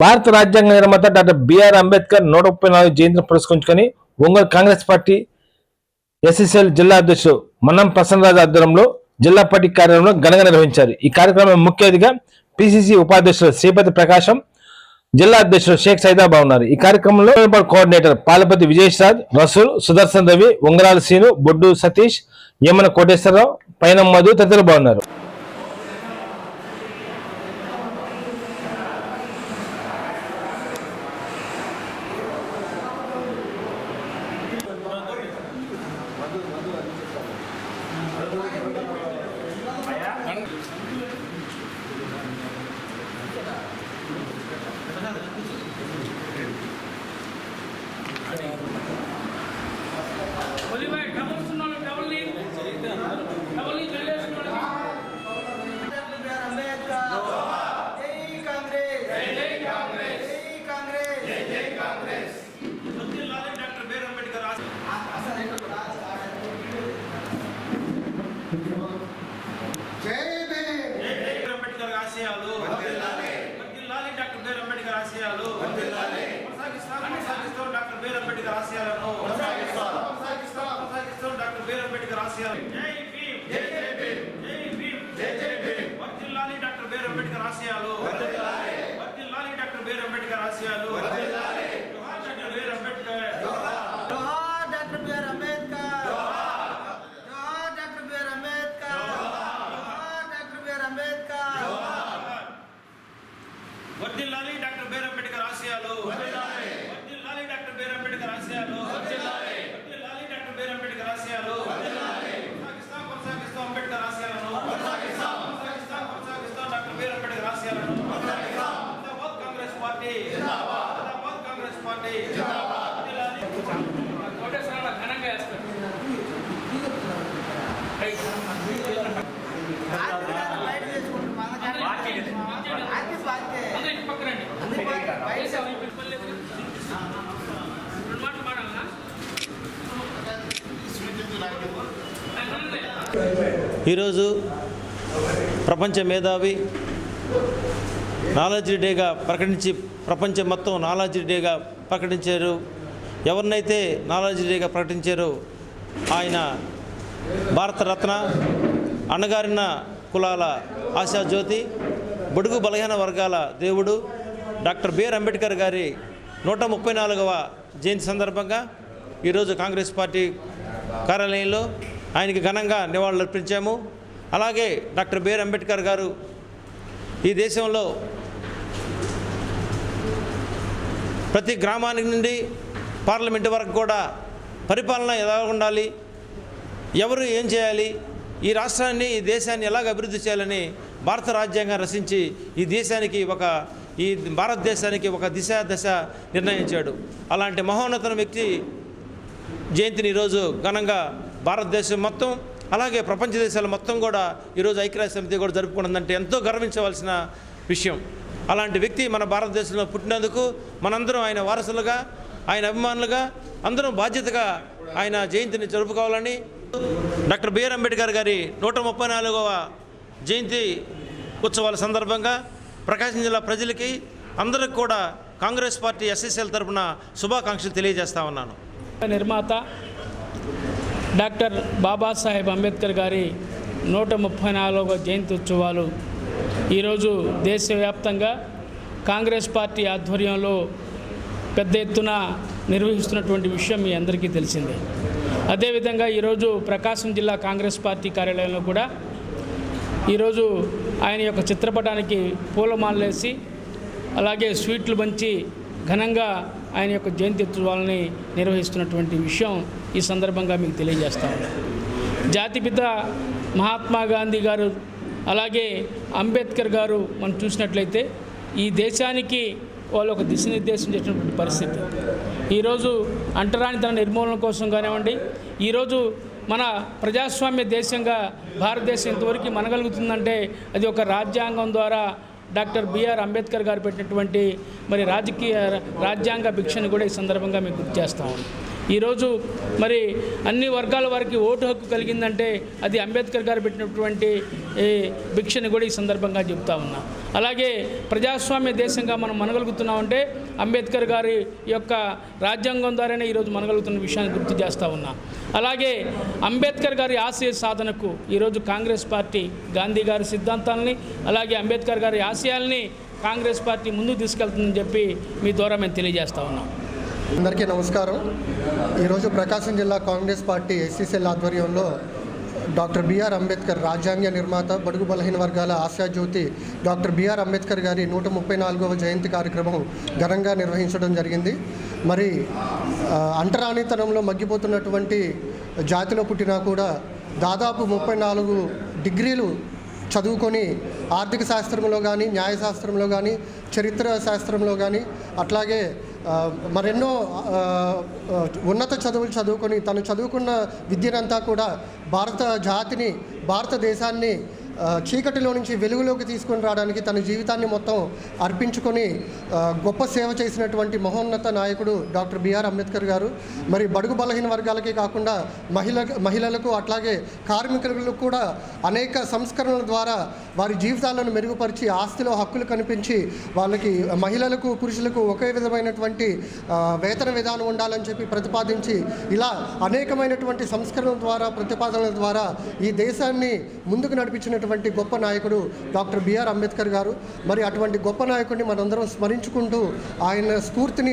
భారత రాజ్యాంగ నిర్మాత డాక్టర్ బిఆర్ అంబేద్కర్ నూట ముప్పై నాలుగు జయంతిని పురస్కరించుకొని ఒంగోలు కాంగ్రెస్ పార్టీ ఎస్ఎస్ఎల్ జిల్లా అధ్యక్షుడు మన్నం ప్రసన్నరాజు ఆధ్వర్యంలో జిల్లా పార్టీ కార్యాలయంలో ఘనంగా నిర్వహించారు. ఈ కార్యక్రమం ముఖ్య అతిథిగా పిసిసి ఉపాధ్యక్షుడు శ్రీపతి ప్రకాశం జిల్లా అధ్యక్షుడు షేక్ సైదాబా ఉన్నారు. ఈ కార్యక్రమంలో కోఆర్డినేటర్ పాలపతి విజయసాద్ రసూల్ సుదర్శన్ రవి ఉంగరాల సీను బొడ్డు సతీష్ యమన కోటేశ్వరరావు పైన మధు తదితరులు బాగున్నారు. ఒలివై వర్ధిల్లాలి డాక్టర్ బీర్ అంబేద్కర్ ఆశయాలు డాక్టర్ బీర్ అంబేద్కర్ ఆశయాలు వర్ధిల్లాలి జోహార్ డాక్టర్ బీర్ అంబేద్కర్ జోహార్ డాక్టర్ బిఆర్ అంబేద్కర్ జోహార్ డాక్టర్ బిఆర్ అంబేద్కర్ జోహార్ డాక్టర్ బిఆర్ అంబేద్కర్ వర్ధిల్లాలి డాక్టర్ బీర్ అంబేద్కర్ ఆశయాలు వర్ధిల్లాలి వర్ధిల్లాలి డాక్టర్ బీర్ అంబేద్కర్ ఆశయాలు వర్ధిల్లాలి వర్ధిల్లాలి డాక్టర్ బీర్ అంబేద్కర్ ఆశయాలు వర్ధిల్లాలి కొనసాగిస్తాం కొనసాగిస్తాం అంబేద్కర్ ఆశయాలను కొనసాగిస్తాం కొనసాగిస్తాం కొనసాగిస్తాం డాక్టర్ బీర్ అంబేద్కర్ ఆశయాలను కొనసాగిస్తాం జిందాబాద్ కాంగ్రెస్ పార్టీ జిందాబాద్ జిందాబాద్ కాంగ్రెస్ పార్టీ జిందాబాద్ వర్ధిల్లాలి కోటేశ్వరరావు ఘనంగా వేస్తారు బయట తెచ్చుకుంటాం మన ఆర్టిస్ట్ బాధ్యత అందరూ ఇటు పక్క రండి అందరి బయట వేసావు, ఇప్పుడు పని లేదు. ఈరోజు ప్రపంచ మేధావి నాలెడ్జ్ డేగా ప్రకటించి ప్రపంచం మొత్తం నాలెడ్జ్ డేగా ప్రకటించారు. ఎవరినైతే నాలెడ్జ్ డేగా ప్రకటించారో ఆయన భారతరత్న అన్నగారిన కులాల ఆశాజ్యోతి బడుగు బలహీన వర్గాల దేవుడు డాక్టర్ బిఆర్ అంబేద్కర్ గారి నూట ముప్పై నాలుగవ జయంతి సందర్భంగా ఈరోజు కాంగ్రెస్ పార్టీ కార్యాలయంలో ఆయనకి ఘనంగా నివాళులర్పించాము అలాగే డాక్టర్ బిఆర్ అంబేద్కర్ గారు ఈ దేశంలో ప్రతి గ్రామానికి నుండి పార్లమెంటు వరకు కూడా పరిపాలన ఎలా ఉండాలి? ఎవరు ఏం చేయాలి? ఈ రాష్ట్రాన్ని ఈ దేశాన్ని ఎలాగ అభివృద్ధి చేయాలని భారత రాజ్యాంగం రచించి ఈ దేశానికి ఒక ఈ భారతదేశానికి ఒక దిశ దశ నిర్ణయించాడు. అలాంటి మహోన్నతన వ్యక్తి జయంతిని ఈరోజు ఘనంగా భారతదేశం మొత్తం అలాగే ప్రపంచ దేశాలు మొత్తం కూడా ఈరోజు ఐక్యరాజ్య సమితి కూడా జరుపుకుంటుందంటే ఎంతో గర్వించవలసిన విషయం. అలాంటి వ్యక్తి మన భారతదేశంలో పుట్టినందుకు మనందరం ఆయన వారసులుగా ఆయన అభిమానులుగా అందరం బాధ్యతగా ఆయన జయంతిని జరుపుకోవాలని డాక్టర్ బిఆర్ అంబేద్కర్ గారి నూట ముప్పై నాలుగవ జయంతి ఉత్సవాల సందర్భంగా ప్రకాశం జిల్లా ప్రజలకి అందరికి కూడా కాంగ్రెస్ పార్టీ ఎస్ఎస్ఎల్ తరపున శుభాకాంక్షలు తెలియజేస్తా ఉన్నాను. నిర్మాత డాక్టర్ బాబాసాహెబ్ అంబేద్కర్ గారి నూట ముప్పై నాలుగవ జయంతి ఉత్సవాలు ఈరోజు దేశవ్యాప్తంగా కాంగ్రెస్ పార్టీ ఆధ్వర్యంలో పెద్ద ఎత్తున నిర్వహిస్తున్నటువంటి విషయం మీ అందరికీ తెలిసిందే. అదేవిధంగా ఈరోజు ప్రకాశం జిల్లా కాంగ్రెస్ పార్టీ కార్యాలయంలో కూడా ఈరోజు ఆయన యొక్క చిత్రపటానికి పూలమాలలేసి అలాగే స్వీట్లు పంచి ఘనంగా ఆయన యొక్క జయంతి ఉత్సవాలని నిర్వహిస్తున్నటువంటి విషయం ఈ సందర్భంగా మీకు తెలియజేస్తాను జాతిపిత మహాత్మా గాంధీ గారు అలాగే అంబేద్కర్ గారు మనం చూసినట్లయితే ఈ దేశానికి వాళ్ళు ఒక దిశనిర్దేశం చేసినటువంటి పరిస్థితి. ఈరోజు అంటరానితన నిర్మూలన కోసం కానివ్వండి ఈరోజు మన ప్రజాస్వామ్య దేశంగా భారతదేశం ఇంతవరకు మనగలుగుతుందంటే అది ఒక రాజ్యాంగం ద్వారా డాక్టర్ బిఆర్ అంబేద్కర్ గారు పెట్టినటువంటి మరి రాజకీయ రాజ్యాంగ భిక్షను కూడా ఈ సందర్భంగా మీకు గుర్తు చేస్తాము ఈరోజు మరి అన్ని వర్గాల వారికి ఓటు హక్కు కలిగిందంటే అది అంబేద్కర్ గారు పెట్టినటువంటి ఈ భిక్షని కూడా ఈ సందర్భంగా చెప్తా ఉన్నా. అలాగే ప్రజాస్వామ్య దేశంగా మనం మనగలుగుతున్నామంటే అంబేద్కర్ గారి యొక్క రాజ్యాంగం ద్వారానే ఈరోజు మనగలుగుతున్న విషయాన్ని గుర్తు చేస్తూ ఉన్నా. అలాగే అంబేద్కర్ గారి ఆశయ సాధనకు ఈరోజు కాంగ్రెస్ పార్టీ గాంధీ గారి సిద్ధాంతాలని అలాగే అంబేద్కర్ గారి ఆశయాల్ని కాంగ్రెస్ పార్టీ ముందుకు తీసుకెళ్తుందని చెప్పి మీ ద్వారా మేము తెలియజేస్తా ఉన్నాం. అందరికీ నమస్కారం. ఈరోజు ప్రకాశం జిల్లా కాంగ్రెస్ పార్టీ ఎస్సీసీఎల్ ఆధ్వర్యంలో డాక్టర్ బిఆర్ అంబేద్కర్ రాజ్యాంగ నిర్మాత బడుగు బలహీన వర్గాల ఆశాజ్యోతి డాక్టర్ బిఆర్ అంబేద్కర్ గారి నూట ముప్పై నాలుగవ జయంతి కార్యక్రమం ఘనంగా నిర్వహించడం జరిగింది. మరి అంటరానితనంలో మగ్గిపోతున్నటువంటి జాతిలో పుట్టినా కూడా దాదాపు ముప్పై నాలుగు డిగ్రీలు చదువుకొని ఆర్థిక శాస్త్రంలో కానీ న్యాయశాస్త్రంలో కానీ చరిత్ర శాస్త్రంలో కానీ అట్లాగే మరెన్నో ఉన్నత చదువులు చదువుకొని తను చదువుకున్న విద్యనంతా కూడా భారత జాతిని భారతదేశాన్ని చీకటిలో నుంచి వెలుగులోకి తీసుకొని రావడానికి తన జీవితాన్ని మొత్తం అర్పించుకొని గొప్ప సేవ చేసినటువంటి మహోన్నత నాయకుడు డాక్టర్ బిఆర్ అంబేద్కర్ గారు. మరి బడుగు బలహీన వర్గాలకే కాకుండా మహిళ మహిళలకు అట్లాగే కార్మికులకు కూడా అనేక సంస్కరణల ద్వారా వారి జీవితాలను మెరుగుపరిచి ఆస్తిలో హక్కులు కనిపించి వాళ్ళకి మహిళలకు పురుషులకు ఒకే విధమైనటువంటి వేతన విధానం ఉండాలని చెప్పి ప్రతిపాదించి ఇలా అనేకమైనటువంటి సంస్కరణల ద్వారా ప్రతిపాదనల ద్వారా ఈ దేశాన్ని ముందుకు నడిపించినటువంటి గొప్ప నాయకుడు డాక్టర్ బిఆర్ అంబేద్కర్ గారు. మరి అటువంటి గొప్ప నాయకుడిని మనందరం స్మరించుకుంటూ ఆయన స్ఫూర్తిని